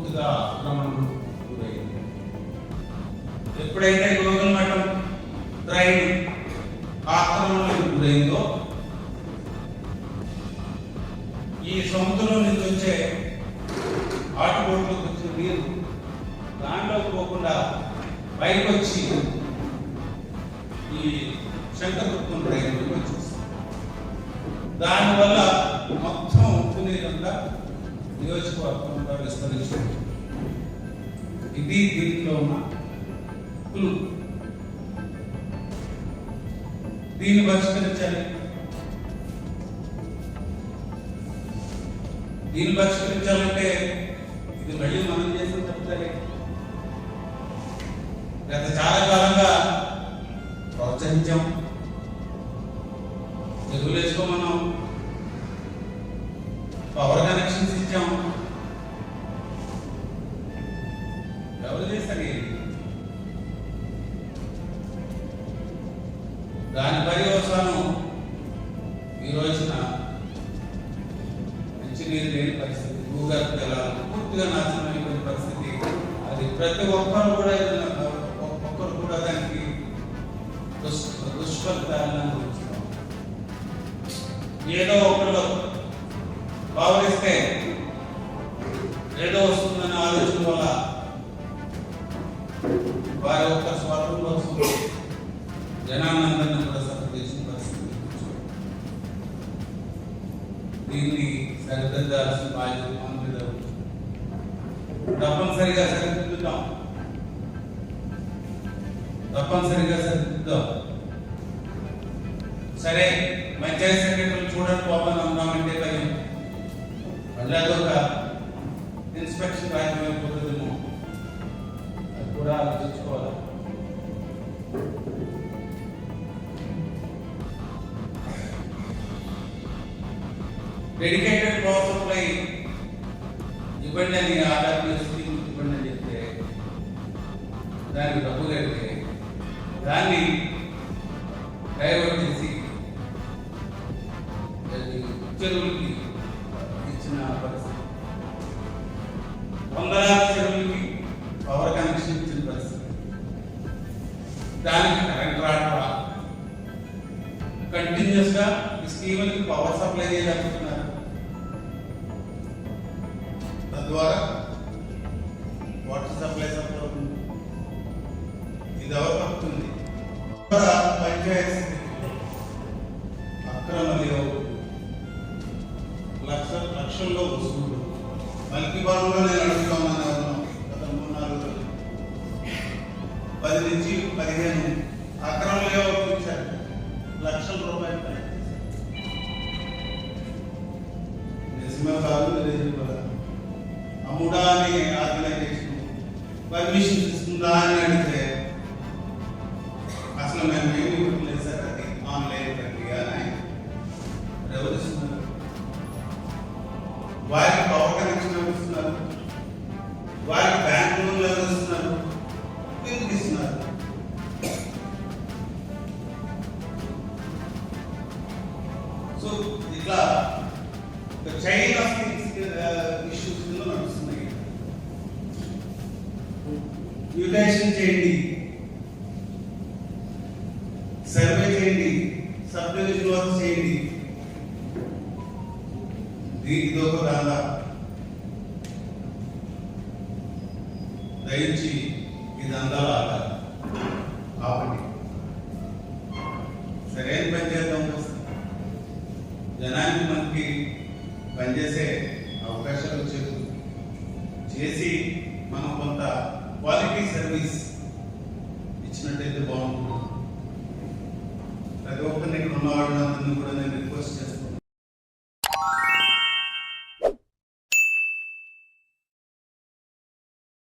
పూర్తిగా అక్రమణకు గురైంది. ఎప్పుడైతే గోగుల్ మఠం ట్రైన్ ఆక్రమణకు గురైందో ఈ సముద్రంలో నుంచి వచ్చే ఆటు బోట్లోకి వచ్చే నీరు దాంట్లో పోకుండా బయటకు వచ్చి ఈ శంకరపుత్రం ట్రైన్లోకి వచ్చేస్తుంది దానివల్ల మొత్తం ఉప్పు నీరు అంతా నియోజకవర్గం అంతా విస్తరించింది. ఇది దీంట్లో ఉన్న కులు దీన్ని పరిష్కరించాలి దీన్ని పరిష్కరించాలంటే ఇది మళ్ళీ మనం చేసిన తప్పుతారే గత చాలా కాలంగా ప్రోత్సహించాం. తెలుగులో వేసుకోమన్నాం పవర్ ఎవరు చేస్తారు దాని పర్యవసానం ఈ రోజున మంచినీరు లేని పరిస్థితి భూగర్భ జలాలు పూర్తిగా నాశనం అయిపోయిన పరిస్థితి. అది ప్రతి ఒక్కరు కూడా ఒక్కరు కూడా దానికి దుష్ఫలితాలను అనుభవిస్తున్నాం ఏదో ఒకరు పావలిస్తే ఏదో వస్తుందన్న దీన్ని సరిదిద్దాల్సిన బాధ్యత మన మీద తప్పనిసరిగా సరిదిద్దుతాం. తప్పనిసరిగా సరిదిద్దాం సరే పంచాయతీ సెక్రటరీలు చూడండి పోమని డెడికేటెడ్ పవర్ సప్లై ఇవ్వండి అని ఆర్డర్ స్కీమ్ ఇవ్వండి అని చెప్తే దానికి డబ్బు కడితే దాన్ని డైవర్ట్ చేసి చెరువులకి ఇచ్చిన పరిస్థితి. వందలాది చెరువులకి పవర్ కనెక్షన్ ఇచ్చిన పరిస్థితి. దానికి కరెంట్ రావడం కంటిన్యూస్గా ఈ స్కీములకి పవర్ సప్లై చేయలేకపోతున్నారు తద్వారా వాటర్ సప్లై సఫర్ ఇది ఎవరు తప్పుతుంది పంచాయతీ అక్రమ లేవు లక్ష లక్షల్లో వస్తుంది. మల్కి బాబులో నేను అడుగుతా ఉన్నాను గత మూడు నాలుగు రోజులు. పది నుంచి పదిహేను అక్రమ లేవు ఇచ్చారు. లక్షల రూపాయలు నిజమే కాదు నిజమే కాదు అమ్ముడా అని ఆర్గనైజేషన్ పర్మిషన్ ఇస్తుందా అని అడిగితే అసలు మేము ఏమి ఇవ్వట్లేదు సార్ అది ఆన్లైన్ ప్రక్రియ అని ఆయన ఎవరు ఇస్తున్నారు వారికి పవర్ కనెక్షన్ ఎవరు ఇస్తున్నారు వారికి బ్యాంక్ లోన్లు ఎవరు ఇస్తున్నారు ఎందుకు ఇస్తున్నారు సో ఇట్లా ఒక చైన్ ఆఫ్ థింగ్స్ ఇష్యూస్ కింద mutation చేయండి. సర్వే చేయండి. సబ్ డివిజన్ వర్క్ చేయండి. దీనికి ఒక దాదా. దయించి ఇది అందాల ఆధారం ఆపండి. సరైన పని చేద్దాం జనానికి మనకి పనిచేసే అవకాశాలు వచ్చేది చేసి మనం క్వాలిటీ సర్వీస్ ఇచ్చినట్టయితే బాగుంటుంది. ప్రతి ఒక్కరిని ఇక్కడ ఉన్న వాళ్ళందరినీ కూడా నేను రిక్వెస్ట్ చేస్తాను